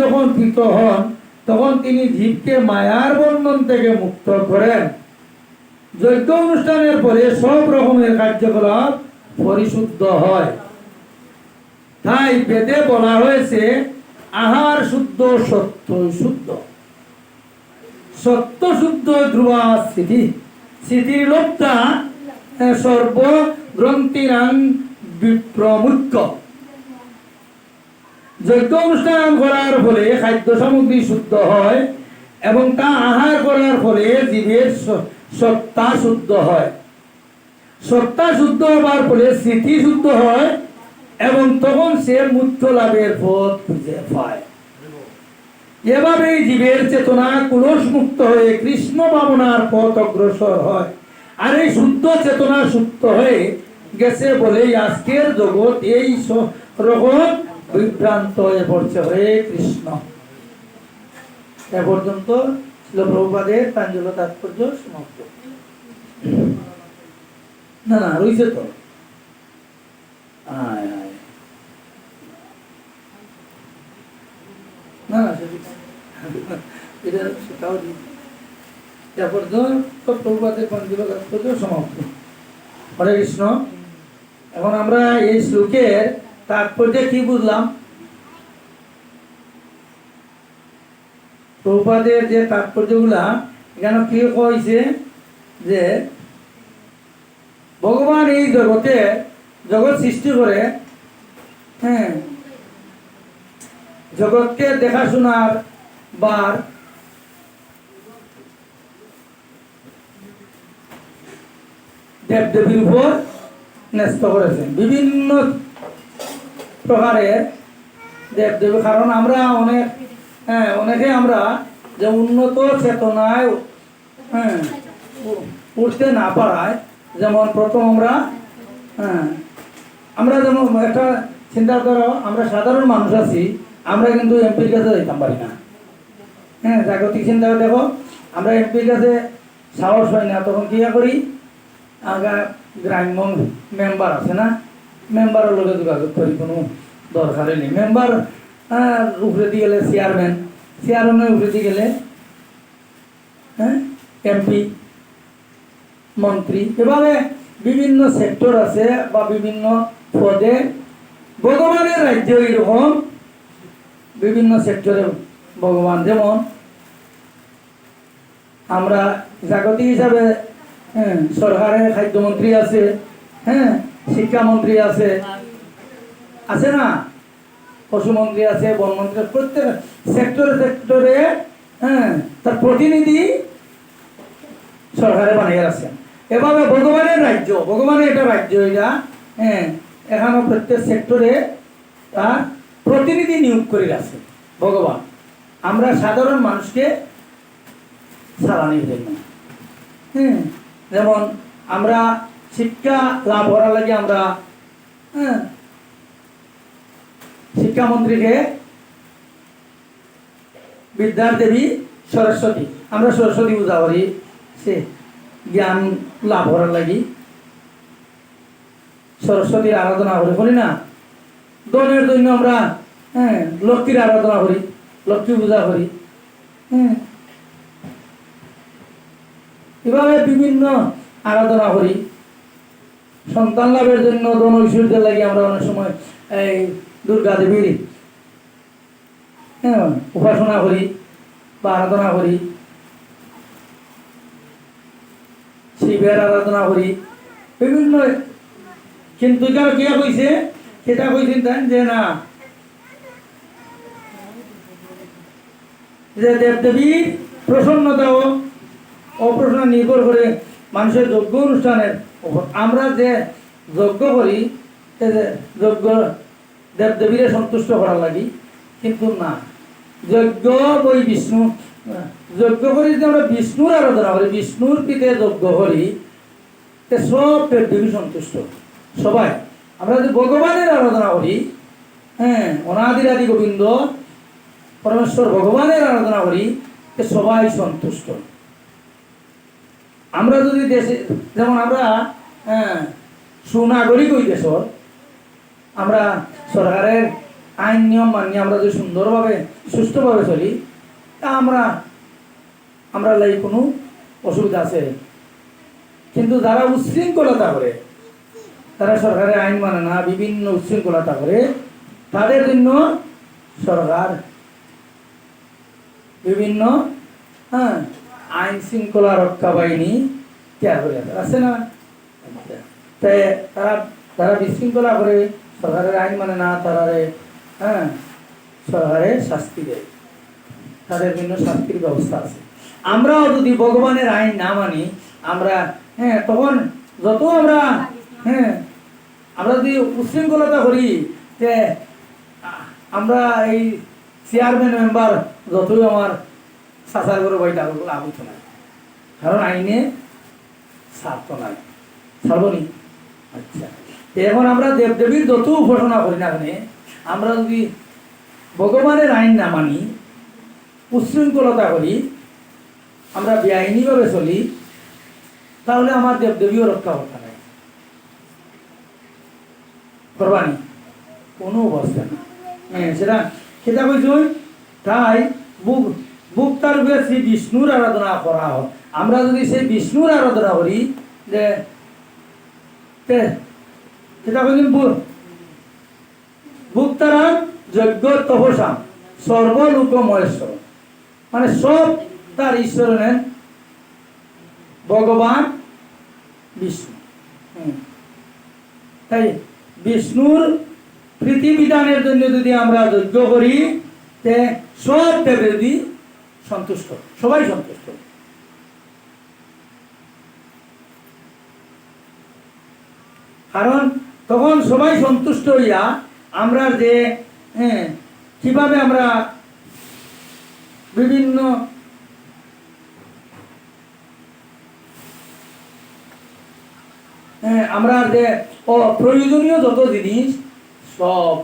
যখন কৃত হন, তখন তিনি জীবকে মায়ার বন্ধন থেকে মুক্ত করেন। যজ্ঞ অনুষ্ঠানের পরে সব রকমের কার্যকলাপ পরিশুদ্ধ হয়। তাই বেদে বলা হয়েছে, আহার শুদ্ধ, সত্য শুদ্ধ। সত্য শুদ্ধ ধ্রুবা স্মৃতি। স্থিতির লোকটা সর্ব গ্রন্থিরাং বিপ্রমুখ্য যজ্ঞ অনুষ্ঠান করার ফলে খাদ্য সামগ্রী শুদ্ধ হয় এবং তা আহার করার ফলে জীবের সত্তা শুদ্ধ হয়। সত্তা শুদ্ধ হবার ফলে স্মৃতি শুদ্ধ হয় এবং তখন সে মুক্ত লাভের পথ খুঁজে পায়। এভাবেই জীবের চেতনা কুলস মুক্ত হয়ে কৃষ্ণ ভাবনার পথ অগ্রসর হয়। আর এই শুদ্ধ চেতনা সুপ্ত হয়ে গেছে বলেই আজকের জগৎ এই রকম বিভ্রান্ত হয়ে পড়ছে। হরে কৃষ্ণ। এ পর্যন্ত ছিল প্রভুপাদের প্রাঞ্জল তাৎপর্য সমাপ্ত। না না, রইছে তো। সমাপ্ত। হরে কৃষ্ণ। এখন আমরা এই শ্লোকের তাৎপর্যে কি বুঝলাম? প্রভুপাদের যে তাৎপর্যগুলা, এখানে কি কইছে যে ভগবান এই জগতে জগৎ সৃষ্টি করে হ্যাঁ জগৎকে দেখাশোনার বার দেবদেবীর উপর ন্যস্ত করেছেন। বিভিন্ন প্রকারের দেবদেবী, কারণ আমরা অনেক হ্যাঁ অনেকে আমরা যে উন্নত চেতনায় হ্যাঁ উঠতে না পারায়, যেমন প্রথম আমরা হ্যাঁ আমরা যেমন একটা চিন্তা করো, আমরা সাধারণ মানুষ আছি, আমরা কিন্তু এমপির কাছে যেতাম পারি না। হ্যাঁ জাগতিক চিন্তা দেখো, আমরা এমপির কাছে সাহস হয় না, তখন কি করি? আগা গ্রাম্য মেম্বার আছে না মেম্বারের লগে যোগাযোগ করি কোনো দরকারই নেই। মেম্বার উপরে দিয়ে গেলে চেয়ারম্যান চেয়ারম্যানের উপরে দিয়ে গেলে হ্যাঁ এমপি মন্ত্রী এভাবে বিভিন্ন সেক্টর আছে বা বিভিন্ন পদে ভগবানের রাজ্য এরকম বিভিন্ন সেক্টরে ভগবান যেমন, আমরা জাগতিক হিসাবে হ্যাঁ সরকারের খাদ্যমন্ত্রী আছে হ্যাঁ শিক্ষামন্ত্রী আছে। আছে না? পশুমন্ত্রী আছে বনমন্ত্রী আছে, প্রত্যেক সেক্টরে সেক্টরে হ্যাঁ তার প্রতিনিধি সরকারে বানিয়ে রাখছেন। এভাবে ভগবানের রাজ্য ভগবানের এটা রাজ্য এটা হ্যাঁ এখানে প্রত্যেক সেক্টরে তার প্রতিনিধি নিয়োগ করে রাখছে ভগবান। আমরা সাধারণ মানুষকে চালানির জন্য হ্যাঁ যেমন আমরা শিক্ষা লাভ করার লাগে আমরা হ্যাঁ শিক্ষামন্ত্রীকে বিদ্যার দেবী সরস্বতী, আমরা সরস্বতী পূজা করি, সে জ্ঞান লাভ করার লাগি। সরস্বতীর আরাধনা করি করি না? দনের জন্য আমরা হ্যাঁ লক্ষ্মীর আরাধনা করি, লক্ষ্মী পূজা করি হ্যাঁ। এভাবে বিভিন্ন আরাধনা করি। সন্তান লাভের জন্য দন ঐশ্বর্যের লাগে আমরা অনেক সময় এই দুর্গা দেবীর হ্যাঁ উপাসনা করি বা আরাধনা করি। শিবের আরাধনা করি। বিভিন্ন কিন্তু এখানে কে কইছে? সেটা কইছেন তাই যে না, যে দেবদেবীর প্রসন্নতা ও অপ্রসন্ন নির্ভর করে মানুষের যজ্ঞ অনুষ্ঠানের আমরা যে যজ্ঞ করি, সে যজ্ঞ দেবদেবীরে সন্তুষ্ট করার লাগি, কিন্তু না। যজ্ঞ বই বিষ্ণু। যজ্ঞ করি যদি আমরা বিষ্ণুর আরাধনা করি, বিষ্ণুর পিতে যজ্ঞ করি, তে সব দেবদেবী সন্তুষ্ট। সবাই। আমরা যদি ভগবানের আরাধনা করি হ্যাঁ অনাদির আদি গোবিন্দ, পরমেশ্বর ভগবানের আরাধনা করি, তে সবাই সন্তুষ্ট। আমরা যদি দেশে, যেমন আমরা হ্যাঁ সুনাগরিক ওই দেশর, আমরা সরকারের আইন নিয়ম মানিয়ে আমরা যদি সুন্দরভাবে সুস্থভাবে চলি, তা আমরা আমরা লাই কোনো অসুবিধা আছে। কিন্তু যারা উচ্ছৃঙ্খলতা করে তারা সরকারের আইন মানে না, বিভিন্ন উচ্ছৃঙ্খলতা করে তাদের জন্য সরকার বিভিন্ন হ্যাঁ আইন শৃঙ্খলা রক্ষা বাহিনী তৈরি করে আছে। না। তাই তারা তারা বিশৃঙ্খলা করে সরকারের আইন মানে না, তারারে হ্যাঁ সরকারে শাস্তি দেয় তাদের বিভিন্ন শাস্তির ব্যবস্থা আছে আমরাও যদি ভগবানের আইন না মানি, আমরা হ্যাঁ তখন যত আমরা হ্যাঁ আমরা যদি উশৃঙ্খলতা করি যে আমরা এই চেয়ারম্যান মেম্বার যতই আমার সাসার করে বইটা লাভ হইতো না কারণ আইনে স্বার্থ নাই। ছাড়বনি? আচ্ছা। এখন আমরা দেবদেবীর যত উপাসনা করি না কেন, আমরা যদি ভগবানের আইন না মানি উচ্ছৃঙ্খলতা করি, আমরা বেআইনিভাবে চলি, তাহলে আমার দেবদেবীও রক্ষা করতে নাই করবানি? কোনো অবস্থা না হ্যাঁ সেটা সেটা কইছ তাই বুক বুক তার উপরে শ্রী বিষ্ণুর আরাধনা করা হয়। আমরা যদি সেই বিষ্ণুর আরাধনা করি, যে কইছেন যজ্ঞ তপসা সর্বলোক মহেশ্বর মানে সব তার ঈশ্বর নেন ভগবান বিষ্ণু। তাই বিষ্ণুর প্রীতি বিধানের জন্য যদি আমরা যজ্ঞ করি, তে সব দেবদেবী সন্তুষ্ট। সবাই সন্তুষ্ট। কারণ তখন সবাই সন্তুষ্ট হইয়া আমরা যে হ্যাঁ কীভাবে আমরা বিভিন্ন হ্যাঁ, আমরা যে অপ্রয়োজনীয় যত জিনিস সব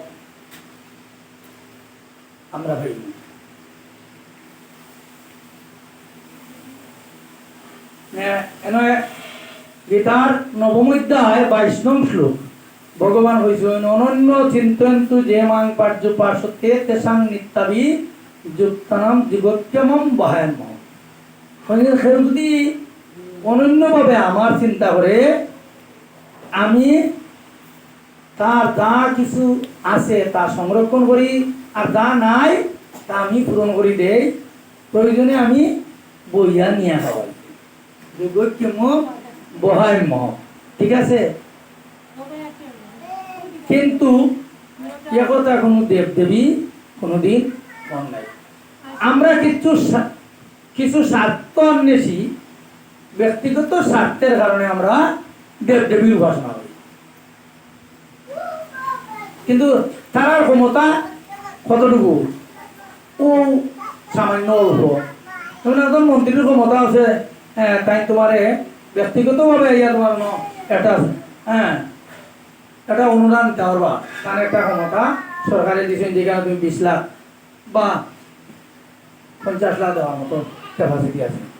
আমরা ভাই এন গীতার নবম বাইশ নং শ্লোক। ভগবান হইছেন অনন্য চিন্তন্তু যে মাং পার্য পার্শ্বতে তেসাং নিত্যাবি যুক্তানাম জীবত্যমম বহায়ম যদি অনন্যভাবে আমার চিন্তা করে, আমি তার যা কিছু আছে তা সংরক্ষণ করি আর যা নাই তা আমি পূরণ করি দেই, প্রয়োজনে আমি বইয়া নিয়ে খাওয়াই। ঠিক আছে? কিন্তু একথা কোনো দেব দেবী কোনোদিন মন নাই। আমরা কিছু কিছু স্বার্থ অন্বেষী, ব্যক্তিগত স্বার্থের কারণে আমরা দেব দেবীর উপাসনা করি। কিন্তু তার ক্ষমতা কতটুকু? ও সামান্য অল্প। যেমন একজন ক্ষমতা আছে হ্যাঁ তাই তোমারে ব্যক্তিগতভাবে ইয়া তোমার ন একটা হ্যাঁ একটা অনুদান দেওয়ার তার একটা ক্ষমতা সরকারের দিয়েছেন যেখানে তুমি বিশ লাখ বা পঞ্চাশ লাখ দেওয়ার মতো ক্যাপাসিটি আছে।